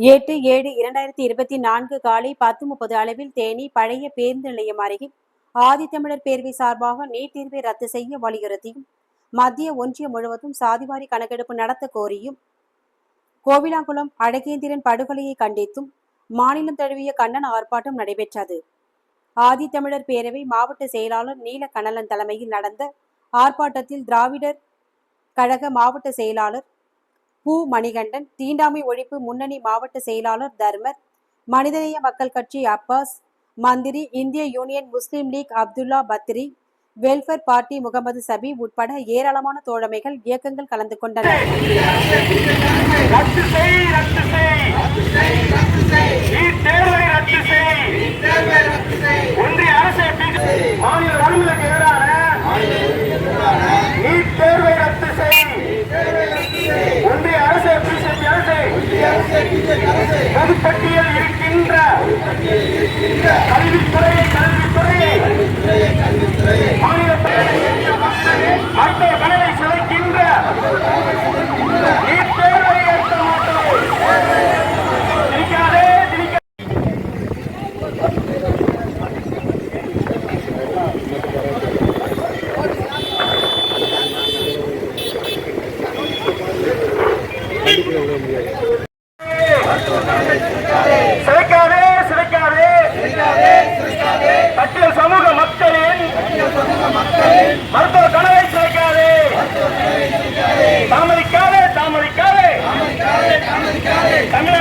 எட்டு ஏழு இரண்டாயிரத்தி இருபத்தி நான்கு காலை பத்து முப்பது அளவில் தேனி பழைய பேருந்து நிலையம் அருகே ஆதித்தமிழர் பேரவை சார்பாக நீட் தேர்வை ரத்து செய்ய வலியுறுத்தியும் மத்திய ஒன்றியம் முழுவதும் சாதிவாரி கணக்கெடுப்பு நடத்த கோரியும் கோவிலாங்குளம் அழகேந்திரன் படுகொலையை கண்டித்தும் மாநிலம் தழுவிய கண்டன ஆர்ப்பாட்டம் நடைபெற்றது. ஆதித்தமிழர் பேரவை மாவட்ட செயலாளர் நீல கண்ணலன் தலைமையில் நடந்த ஆர்ப்பாட்டத்தில் திராவிடர் கழக மாவட்ட செயலாளர் பூ மணிகண்டன் தீண்டாமை ஒழிப்பு முன்னணி மாவட்ட செயலாளர் தர்மர் மனிதநேய மக்கள் கட்சி அப்பாஸ் மந்திரி இந்திய Union Muslim League Abdullah Badri Welfare Party Mohammed Shafi உட்பட ஏராளமான தோழமைகள் இயக்கங்கள் கலந்து கொண்டனர் ரத்து செய் ரத்து செய் நீட் தேர்வை ரத்து செய் ஒன்றிய அரசை பிடி- மாநில வறுமைக்கு எதிரான நீட் தேர்வை ரத்து செய் ஒன்றிய அரசை பிஜேபி அரசை பொதுப்பட்டியல் இருக்கின்ற கல்வித்துறையை கல்வித்துறையை மாநில சிதைக்காதே சிதைக்காதே பட்டியல் சமூக மக்களின் மருத்துவ கனவை சிதைக்காதே தாமதிக்காதே தாமதிக்காதே. தமிழக